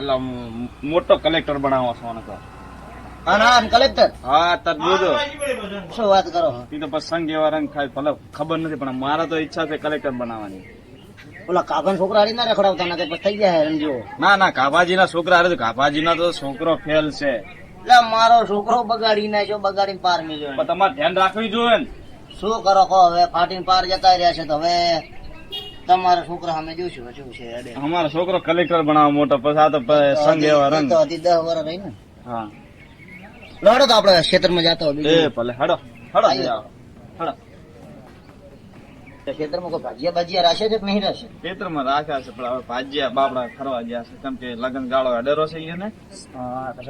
એટલે મોટો કલેક્ટર બનાવો છો ને તો. હા ના કલેક્ટર હા તર જોજો શું વાત કરો તી તો પસંગ સંગ એવા રંગ ખાય ભલે ખબર નથી પણ મારા તો ઈચ્છા છે કલેક્ટર બનાવવાની. ઓલા કાગન છોકરા હારી ના રખડાવતા ના પછી થઈ ગયા હેરાન જેવો ના ના કાભાજી ના છોકરા હારે તો કાભાજી ના તો છોકરો ફેલ છે. એટલે મારો છોકરો બગાડી નાખ્યો બગાડીને પાર પણ તમારે ધ્યાન રાખવી જોઈએ ને. શું કરો કહો હવે ફાટીને પાર જતા રહ્યા છે તો હવે તમારા છોકરા સામે શું છે અડે. અમારો છોકરો કલેક્ટર બનાવો મોટો પછી આ તો સંગ એવા રંગ તો હજી દસ વર્ષ રહી ને હા લડો તો આપડે ખેતરમાં જતો એ ભલે હડો હડો હડો. ખેતરમાં કોઈ ભાજીયા ભાજીયા રાશે છે કે નહીં રાશે ખેતરમાં રાખ્યા છે પણ હવે ભાજ્યા બાપડા ફરવા ગયા છે. કેમ કે લગ્ન ગાળો અડેરો છે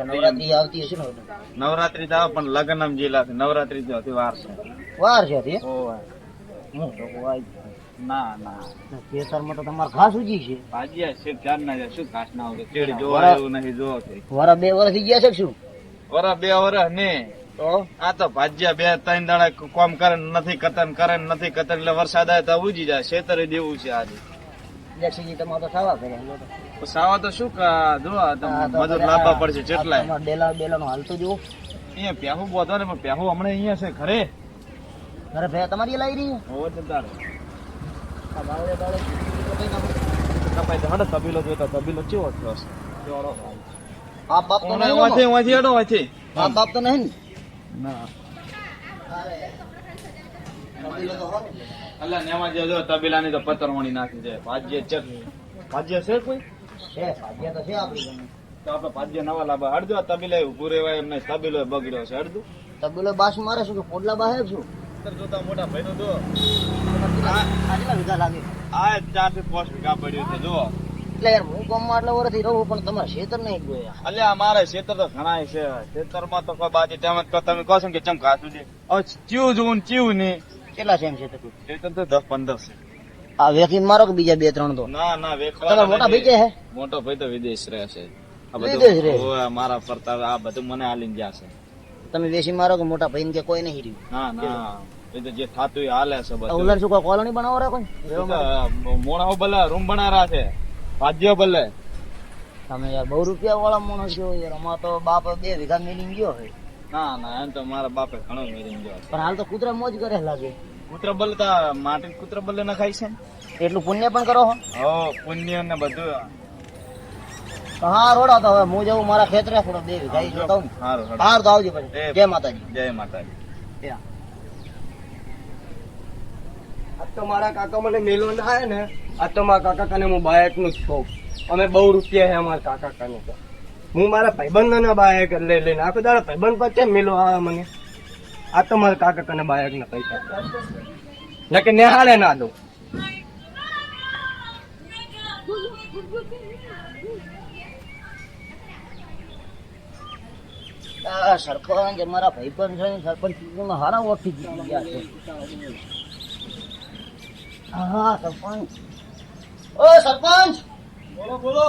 નવરાત્રી આવતી હશે ને નવરાત્રી તો આવે પણ લગન આમ જિલ્લા છે નવરાત્રી તો વાર છે. વાર છે હું તો કોઈ ના ના. ખેતરમાં તો તમારે ઘાસ ઉજી છે. ભાજ્યા છે ચાર ના શું ઘાસ ના આવતો ચેડી જોવા એવું નહીં જોવો વરા બે વર્ષ થઈ ગયા છે શું? વરા બે વરસ ને. તો? આ તો ભાજ્યા બે ત્રણ દાડા કોમ કરે નથી કતન કરે નથી કતન એટલે વરસાદ આવે તો ઉજી જાય. ખેતરે દેવું છે આજે. ઇલેક્ટ્રિસિટી તમારે તો થવા કરે તો. સાવા તો શું કા? જો મજૂર લાવવા પડશે તમારા ડેલા ડેલાનો હાલ તો જુઓ. અહીંયા પ્યાહુ બોધો ને પણ પ્યાહુ હમણાં અહીંયા છે ઘરે. ઘરે ભાઈ તમારી લાવી રહી કપાઈ તબીલો જોઈ તબીલો ચેવો થયો છે. બાપ તો નહીં વાંચી? વાંચી બાપ તો નહીં ને? અલ્લા જે તબીલાની તો પતરવણી નાખી છે ભાજ્ય ચક ભાજ્ય છે કોઈ છે તો છે આપણી ભાજ્ય નવા લાભા અડધો તબીલા ઉભું રહેવાય એમ નહીં તબીલો બગડ્યો છે અડધું તબીલો બાસ મારે શું કે પોડલા બાહે શું અંતર જોતા મોટા ભાઈ નો જો આ ચારથી પાંચ વીઘા પડ્યો છે જો એટલે યાર હું ગામમાં આટલા વર્ષથી રહું પણ તમારે ખેતર નહીં ગયો એટલે અમારે ખેતર તો ઘણા છે. ખેતરમાં તો કોઈ બાજી તેમ તમે કહો છો કે ચમ ઘાસું છે ચીવું જોવું ને ચીવું નહીં કેટલા છે એમ છે ખેતર તો દસ પંદર છે. આ વેચીને મારો કે બીજા બે ત્રણ તો? ના ના તમારા મોટા ભાઈ છે મોટો ભાઈ તો વિદેશ રહે છે. વિદેશ રહે? મારા ફરતા આ બધું મને આલીને ગયા છે. તમે વેસી મારો કે મોટા ભાઈ કે કોઈ નહીં રહ્યું ના. ના તો જે થાતું હાલે છે આ શું કોઈ કોલોની બનાવો રે કોઈ એ તો, મોણાઓ ભલે રૂમ બનારા છે. ભાજ્યો ભલે. તમે યાર બહુ રૂપિયા વાળા મોણો છો યાર. અમાર તો બાપ બે વીઘા મેલીને ગયો હોય ના ના એમ તો મારા બાપે ઘણો મેરીને ગયો પણ હાલ તો કૂતરા મોજ કરે લાગે. કૂતરા બલે તો માટી કૂતરા બલે ના ખાય છે એટલું પુણ્ય પણ કરો હો. પુણ્ય ને બધું. હા રોડા તો હવે હું જવું મારા ખેતરે થોડો બે ગાઈ જોતા હું. સારું સારું હાર તો આવજો પછી. જય માતાજી. જય માતાજી. આજ તો મારા કાકા મને મેલો ના આવે ને આજ તો મારા કાકા કાને હું બાયકનું જ કહું અમે બહુ રૂપિયા છે અમારા કાકા કાને તો. હું મારા ભાઈબંધ ના બાયક લઈ લઈને આખો દાડા ભાઈબંધ પર કેમ મેલો આવે મને? આ તો મારા કાકા કાને બાયક ના પૈસા. ન કે નિહાળે ના દઉં. સરપંચ અમારા ભાઈબંધ છે સરપંચ ચૂંટણીમાં હારા વોટથી જીતી ગયા છે. હા સરપંચ. ઓ સરપંચ! બોલો બોલો.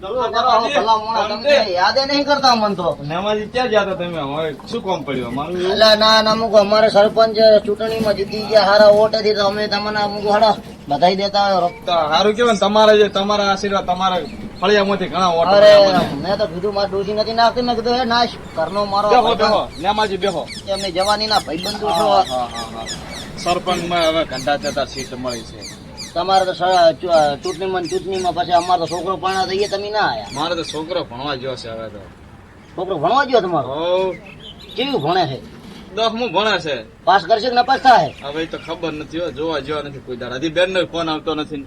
બોલો, બોલો, ભલા મોણા, તમે તો યાદે નહીં કરતા મન તો. નેમાજી ક્યાં ગયા હતા તમે હવે શું કામ પડ્યું? એટલે ના ના અમુક અમારે સરપંચ ચૂંટણીમાં જીતી ગયા હારા વોટ હતી તો અમે તમને અમુક હાડા બધાઈ દેતા સારું કેવાય તમારે જે તમારા આશીર્વાદ તમારા ફળિયામાંથી ઘણા અરે મેં તો કીધું મારે ડોસી નથી નાખતી. મેં કીધું હે નાશ ઘરનો મારો બેહો. બેહો નેમાજી બેહો. એમની જવાની ના ભાઈબંધો છો. સરપંચમાં હવે ઘંટા જતા સીટ મળી છે. તમારે તો ચૂંટણીમાં ને ચૂંટણીમાં પછી અમારે તો છોકરો પાણા દઈએ તમે ના આયા. મારે તો છોકરો ભણવા ગયો છે હવે તો. છોકરો ભણવા ગયો તમારો? કેવું ભણે છે? દસમું ભણે છે. પાસ કરશે કે નપાસ થાય? હવે તો ખબર નથી હો જોવા જેવા નથી કોઈ દાડા. હજી બેન નો ફોન આવતો નથી.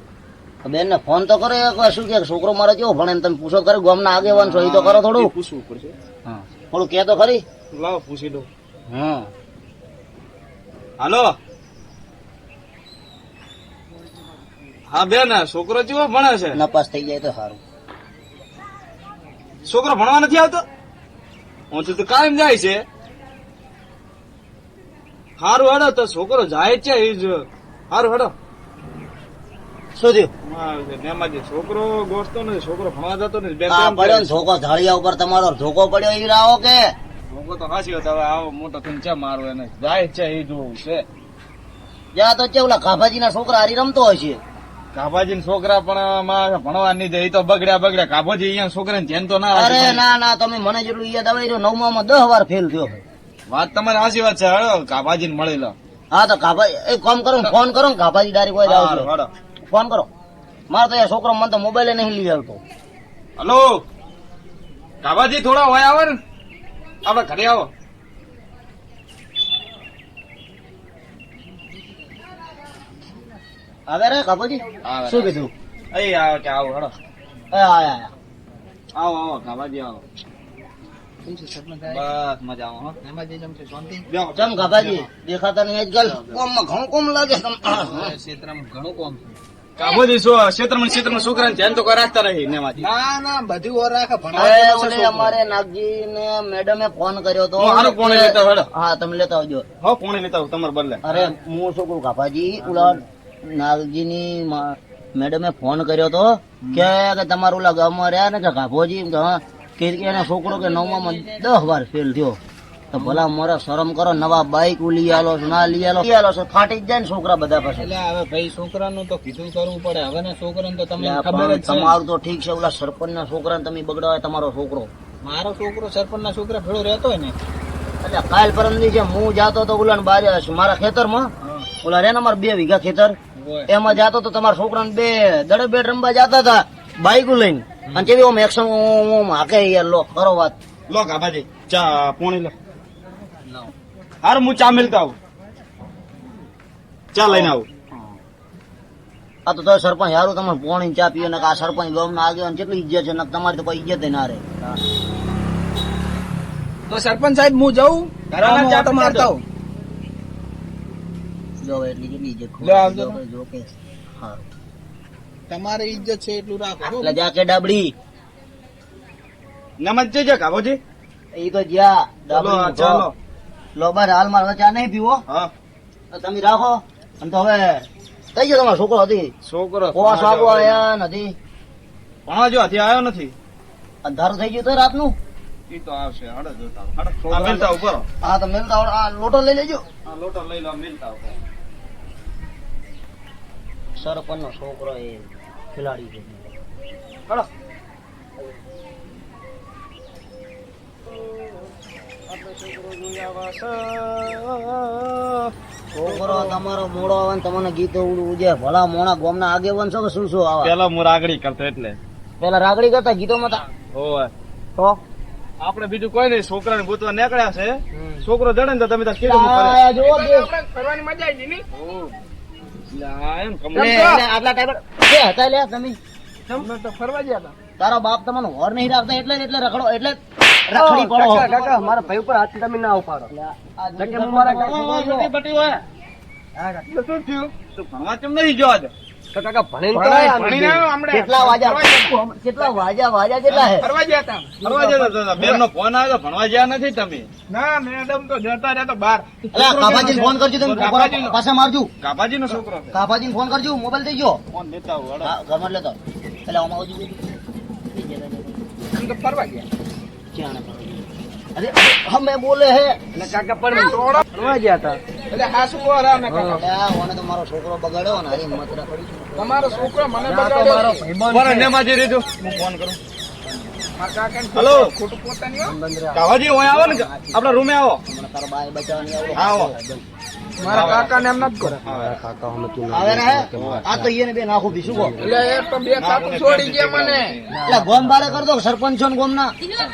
બેન ને ફોન તો કરો એક શું કે છોકરો મારો કેવો ભણે તમે પૂછો કરો ગામના આગેવાન છો એ તો કરો થોડું? પૂછવું પડશે. હા. થોડું કે તો ખરી? લાવો પૂછી દો હા. હાલો? હા બેન છોકરો કેવો ભણે છે? નપાસ થઈ જાય તો સારું. છોકરો ભણવા નથી આવતો? હું તો કાયમ જાય છે. સારું હેડો તો છોકરો જાય છે એ જ. સારું હેડો. શું થયું છોકરો નથી છોકરો ભણવા જતો નથી પડ્યો? ને ધાળિયા ઉપર તમારો ધોકો પડ્યો એ રાહો કે? છોકરો તો હાસી હતો હવે આવો મોટો થઈને ચા મારવો એને. જાય છે એ જોવું છે. જ્યાં તો છે ઓલા ખાભાજી ના છોકરા હારી રમતો હોય છે. કાભાજી ના છોકરા પણ ભણવા નહીં જાય તો બગડ્યા બગડ્યા. કાભાજી અહીંયા છોકરાને ધ્યાન તો ના અરે ના ના તમે મને જેટલું યાદ આવે નવમા માં દસ વાર ફેલ થયો. વાત તમારી સાચી વાત છે હળો કાભાજી ને મળી લો હા તો કાભાજી એ કામ કરો ને ફોન કરો કાભાજી ડાયરેક્ટ હાલો. ફોન કરો. મારે તો છોકરો મને તો મોબાઈલ નહીં લઈ આવતો. હલો? કાભાજી થોડા હોય આવે ને. આપડે ઘરે આવો. આવે રે કાપાજી આવે. શું કીધું? અહીં આવો કે આવો હડો એ આયા આયા. આવો આવો કાભાજી આવો. બસ મજા આવો હો. બેહો. દેખાતા નહીં કોમમાં ઘણું કોમ લાગે છે. કાભાજી શું ક્ષેત્રમાં ક્ષેત્રમાં છોકરાને ધ્યાન તો રાખતા રહી ને ના ના બધું ઓર રાખે અરે ઓલે અમારે નાગજી ને મેડમે ફોન કર્યો તો. હું હારું લેતા હેડો. હા તમે લેતા આવજો. હો કોણે લેતા આવું તમારે બદલે. અરે હું શું કહું કાપાજી નાગજી ની મેડમે ફોન કર્યો તો કે તમારું ઓલા ગામમાં રહ્યા ને કે કાપોજી કે હા, કે એનો છોકરો કે નવમાં દસ વાર ફેલ થયો. તો ભલા મોરે શરમ કરો નવા બાઈક લઈ આલો છો ના લઈ આલો લઈ આલો છો ફાટી જ જાય ને છોકરા બધા પાસે એટલે હવે ભાઈ છોકરાનું તો કીધું કરવું પડે. હવે ને છોકરાને તો તમને ખબર જ તમારું તો ઠીક છે ઓલા સરપંચ ના છોકરાને તમે બગડાવે તમારો છોકરો. મારો છોકરો સરપંચ ના છોકરા ભેળો રહેતો હોય ને. એટલે કાલ પરમ દિવસે હું જાતો તો ઓલા બારે મારા ખેતરમાં? ઓલા રે ને અમારા બે વીઘા ખેતર. એમાં જાતો તો તમારા છોકરાને બે દડે બેડ રમવા જાતા હતા બાઈક લઈને. અને કેવી ઓમ એક્શન ઓમ હાકે યાર લો કરો વાત. લો કાભાજી ચા પોણી લો. હારું હું ચા મિલતા આવું. ચા લઈને આવું. આ તો સરપંચ હારું તમે પોણી ચા પીએ ને આ સરપંચ ગામ ના આગેવાન કેટલી ઇજ્જત છે ને તમારી તો કોઈ ઇજ્જત ના રહે. તો સરપંચ સાહેબ હું જાઉં? ચા તો મારતા. જો એટલી કેટલી ઇજ્જત. જો કે-. તમારી ઇજ્જત છે એટલું રાખો હો. એટલે જા કે ડાબડી. નમસ્તે છે કાબોજી એ તો જ્યાં ચાલો ચાલો. લો બસ હાલ મારે ચા નહીં પીવો. હા. તમે રાખો. અને તો હવે કઈ ગયો તમારો છોકરો હતી છોકરો કોવા સાબુ આવ્યા નથી પણ જો હજી આવ્યો નથી. અંધારું થઈ ગયું તો રાતનું? ઈ તો આવશે હડો જોતા આ મિલતા ઉપર. હા તો મેલતા આ લોટો લઈ લેજો. આ લોટો લઈ લો મિલતા ઉપર. સરપંચ નો છોકરો એ ખેલાડી છે. હડો. છોકરો તમારો મોડો આવે ને તમને ગીતો ઉડું ઉજે. ભલા મોણા ગોમના આગેવાન છો કે શું શું આવા? પેલા હું રાગડી કરતો એટલે. પેલા રાગડી કરતા ગીતોમાં તા? તો? આપણે બીજું કોઈ નહીં છોકરાને ગોતવા નીકળ્યા છે. છોકરો જડે ને તો તમે કેવું કરે. આ જુઓ બે. ફરવાની મજા આવી ની. લે, આ એમ કમ- લે, લે, આટલા ટાઈમ બે હતા લે તમે. તમે તો ફરવા ગયા હતા. તારો બાપ તમને હોર નહીં રાખતા એટલે એટલે રખડો એટલે રખડી પડો. કાકા મારા ભાઈ ઉપર હાથ તમે ના ઉપાડો. કે હું મારા કાકા બટી હોય. તો શું થયું? શું ભણવા કેમ નહીં જો આજે? કાકા ભણીને તો ભણાય, આયા ભણીને અમે. આવ્યો હમણાં. કેટલા વાજા કેટલા વાજા વાજા કેટલા હે? ફરવા ગયા હતા. ભણવા જતા હતા. બેન નો ફોન આવ્યો ભણવા ગયા નથી તમે? ના મેડમ તો જતા રહ્યા તો અલા કાપાજીને ફોન કરજો તમે. પાછા મારજો. કાપાજી નો છોકરો ફોન કરજો મોબાઈલ થઈ ગયો. ફોન. લેતો એટલે આમાં આવજો ફરવા ગયા? અરે હમે બોલે હે. એટલે કાકા પણ ભણવા ગયા હતા. એટલે હા શું કહો રા મેં કાકા. ઓને તો મારો છોકરો બગાડ્યો ને અરે મતરા પડી છે. તમારો છોકરો મને બગાડ્યો મારો ભાઈબંધ બરાબર, છે. નેમાજી રીધું. હું ફોન કરું. હલો. ખોટું પોતાની. કાવાજી ઓય આવો ને? આપડા રૂમે આવો. તારો બાય બચાવવાની આવો. આવો. મારા કાકાને એમ નથી કરે. કાકા અમે તું આવે ને આ તો ઈને બે નાખું ભીસું કો એટલે એ તો બે કાકુ છોડી ગયા મને. એટલે ગોમ બારે કર દો સરપંચ છો ને ગોમ ના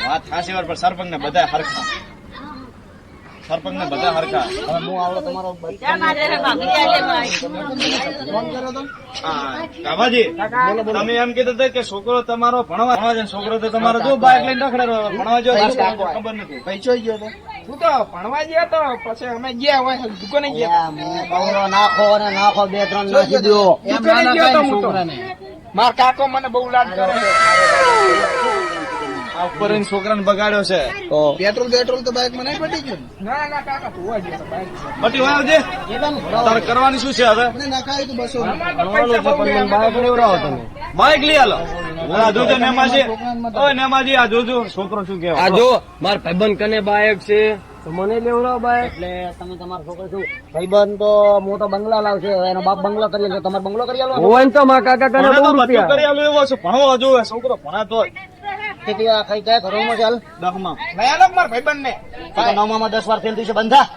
વાત ખાસી વાર પર સરપંચ ને બધા હરખા. સરપંચ ને બધા હરખા. હવે હું આવડો તમારો ફોન કર્યો તો? હા, તમે એમ કીધું હતું કે છોકરો તમારો ભણવા ભણવા જાય. છોકરો તો તમારો જો બાઇક લઈને રખડે ભણવા જો ખબર નથી. પૈસો ગયો તો. હું તો ભણવા ગયા તો પછી અમે ગયા હોય દુકાને ગયા. નાખો અને નાખો બે ત્રણ નાખી દો. દુકાને ગયો તો હું તો. માર કાકો મને બહુ લાડ કરે ઉપર છોકરાને બગાડ્યો છે. તો પેટ્રોલ પેટ્રોલ તો બાઈક મને પટી ગયું ના? ના કાકા તું હોય પટી હોય આવજે. તારે કરવાની શું છે હવે? નખાયું તું બસો બાઈક લેવડાવો તમે. બાઇક લઈ આલો. આ જોજો નેમાજી. ઓય નેમાજી આ જોજો. છોકરો શું આ જો મારા ભાઈબંધ કને બાઈક છે. તો મને લેવડાવો બાઈક એટલે તમે તમારા છોકરો શું ભાઈબંધ તો મોટો બંગલા લાવશે હવે એનો બાપ બંગલો કરી લે તમારે બંગલો કરી આલો હોય તો મારા કાકા કને બહુ રૂપિયા. કરી આલું એવો છે. ભણવો જોવે છોકરો ભણાતો જ કેટલી વાર કઈ કયા ઘરોમાં ચાલ. દસમાં લઈ આલો મારા ભાઈબંધ ને તો નવમામાં દસ વાર ફેલ થયું છે બંધા.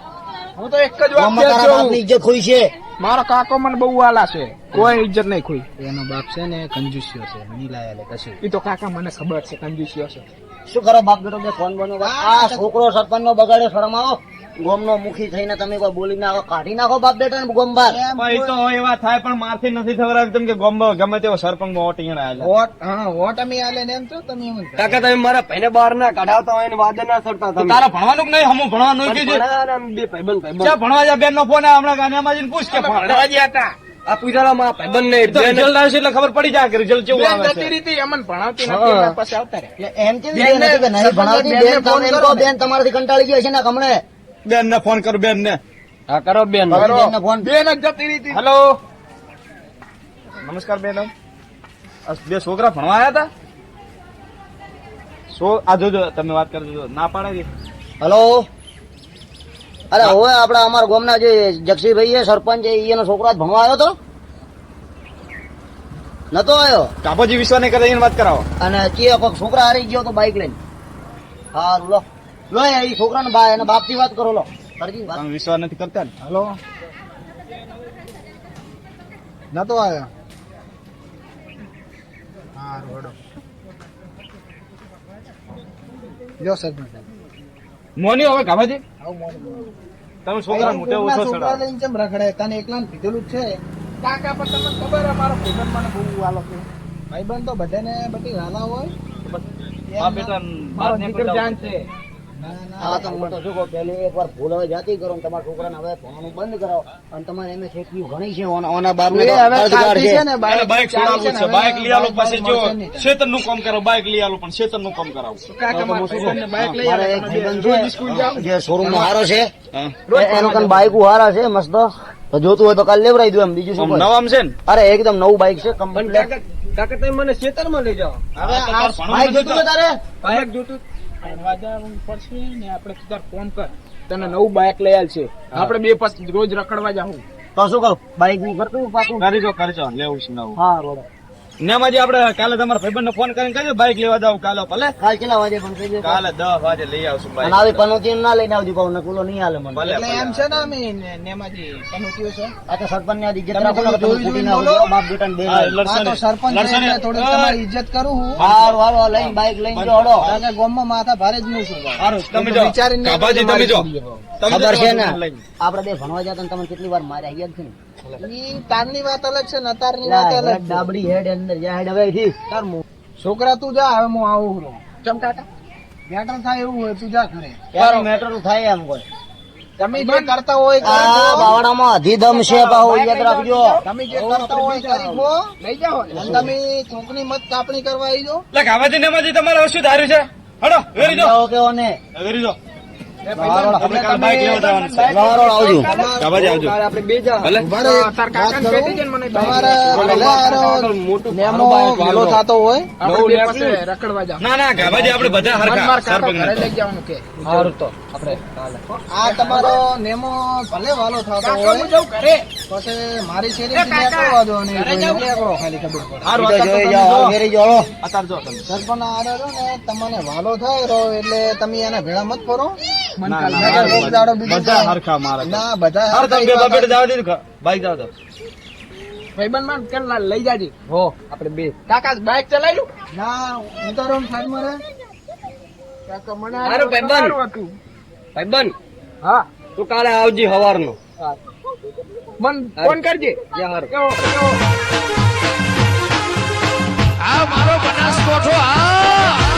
હું તો એક જ બાપની ઇજ્જત ખોઈ છે. મારો કાકો મને બહુ આલા છે. કોઈ ઇજ્જત નહીં ખોઈ. એનો બાપ છે ને કંજુસ્યો છે નહીં લાયા કશું. એ તો કાકા મને ખબર છે કંજુસીઓ છે. શું કરો બાપ બેટો બે ફોન બનો આ છોકરો સરપંચ નો બગાડે શરમાવો. ગોમ નો મુખી થઈને તમે કોઈ બોલી નાખો કાઢી નાખો બાપ બેટા ને ગોમ બાર. પણ એ તો એવા થાય પણ મારથી નથી ખબર તેમ કે ગોમ ગમે તેવો સરપંચમાં ઓટીને આવેલા વોટ હા વોટ અમે આલે ને એમ તો તમે એમ કાકા તમે મારા ભાઈને બહાર ના કઢાવતા હોય ને વાદે ના સરતા તમે. તારા ભણવાનું નહીં? હમું ભણવાનું નહીં કીધું. બે ભાઈબંધ ભાઈબંધ. ચા ભણવા જા બેન નો ફોન આવે હમણાં ગાંધીમાં જઈને પૂછ કે ભણવા ગયા હતા. આ પૂજારા માં ભાઈબંધ ને રિઝલ્ટ આવશે એટલે ખબર પડી જાય કે રિઝલ્ટ કેવું આવે છે. રીતે અમન ભણાવતી નથી પછી આવતા રહે એમ કેવી રીતે નથી કે નહીં ભણાવતી? બેન તમારાથી કંટાળી ગયો હશે ને હમણે બેન ને ફોન કરો બેન ને હા કરો બેન. ને ફોન. બેન જ જતી રહી હેલો. નમસ્કાર બેન. બે છોકરા ભણવા આવ્યા હતા સો આ જોજો તમે વાત કરી ના પાડે હેલો. અરે હવે આપડા અમારા ગામના જે જક્ષીભાઈ છે સરપંચ છે એનો છોકરો ભણવા આવ્યો તો? નતો આવ્યો કાપોજી વિશ્વાસ નહીં કરે એની વાત કરાવો. અને કોઈક છોકરા હારી ગયો તો બાઈક લઈને. હા લો. લો એ છોકરાને બા એના બાપથી વાત કરો લો. તમે વિશ્વાસ નથી કરતા ને? હલો. નતો આવ્યો. હા રોડો જો સરપંચ. મોની હવે કાપાજી તમે છોકરા મોટે ઓછો છોકરા લઈને ચમ રખડે? તને એકલા કીધેલું જ છે. કાકા પણ તમને ખબર હે મારો ભાઈબંધ મને બહુ છે. ભાઈબંધ તો બધાને બધી વાલા હોય. બાપ બેટા મારો બહાર જાન છે. ના ના તો હું તો શું કહું પેલી એક વાર ભૂલ હવે જાતી કરો તમારા છોકરાને હવે ભણવાનું બંધ કરાવો અને તમારે એમ શેઠી ઘણી છે ઓના- બાઈક બાઇક છોડાવવું છે ને, લઈ આલો પછી જો. શેતરનું કામ કરો લઈ આલો પણ નું કામ કરાવું. જે શોરૂમમાં હારો છે બાઈક હારા છે મસ્ત. જોતું હોય તો કાલ લેવડાવી દઉં એમ બીજું શું આમ નવામ છે ને? અરે એકદમ નવું બાઈક છે કંપની કાકા તમે મને ખેતરમાં લઈ જાઓ. બાઈક જોતું તારે? બાઈક જોતું પડશે ને આપણે તું ફોન કર. તને નવું બાઈક લઈ આલ છે. આપણે બે પાસ રોજ રખડવા જાવ તો શું કહું? બાઈકનું કરતું પાકું કરી જો કરી લેવું છે નવું. હા રોડો. નેમાં જે આપણે કાલે તમારા ભાઈબંધ ને ફોન કરીને કહેજો બાઈક લેવા જાવ કાલે ભલે. કાલ કેટલા વાગે ફોન કરજો કાલે દસ વાગે લઈ આવશું અને આવી પનોતી ના લઈને આવજો કહું નકુલો નહીં હાલે મને. એટલે એમ છે ને અમે ને- નેમાજી પનોતીઓ છે. આ તો સરપંચની ઇજ્જત રાખો ને તમે જોઈ કૂટી બોલો. બાપ બેટા બે આ તો સરપંચ ને થોડી થોડીક તમારી ઇજ્જત કરું હું. હારું હારું લઈને બાઈક લઈને જો હડો. કારણ કે ગામમાં માથા ભારે જ નું છું સારું તમે જો. વિચારીને કાપાજી તમે જો. ખબર છે ને? આપડે બે ભણવા જતા તમે કેટલી વાર માર્યા યાદ છે ને? ઈ તારની વાત અલગ છે ને તારની વાત અલગ ડાબડી હેડ અંદર જા હેડ હવે થી તાર મો- છોકરા તું જા હવે હું આવું છું ચમ કાકા? મેટર થાય એવું હોય તું જા ઘરે. ત્યારે મેટર થાય એમ કોઈ? તમે જે કરતા હોય કરી આ બાવડામાં અધિદમ છે બાહુ યાદ રાખજો. તમે જે કરતા હોય કરી લઈ જાઓ અને તમે ચોકની મત કાપણી કરવા આવી જો લે ગાવાજી નેમાજી તમારે શું ધાર્યું છે? હડો વેરી જો. ઓકે ઓને વેરી જો. આ તમારો નેમો ભલે વાલો થતો હોય. પછી મારી શેરી નીકળવા દો ને નીકળો ખાલી ખબર પડે. સરપંચ રહ્યો ને તમને વાલો થાય રહો એટલે તમે એને ભેળા મત ફરો. બધા લઈ જાજે. હો આપણે બે. કાકા બાઈક ચલાવ્યું ના હું તો રોમ સાઈડ મારે કાકા મને મારો ભાઈબંધ. ભાઈબંધ હા. તું કાલે આવજી સવારનો મન ફોન કરજે. યાર આ મારો બનાસકોઠો આ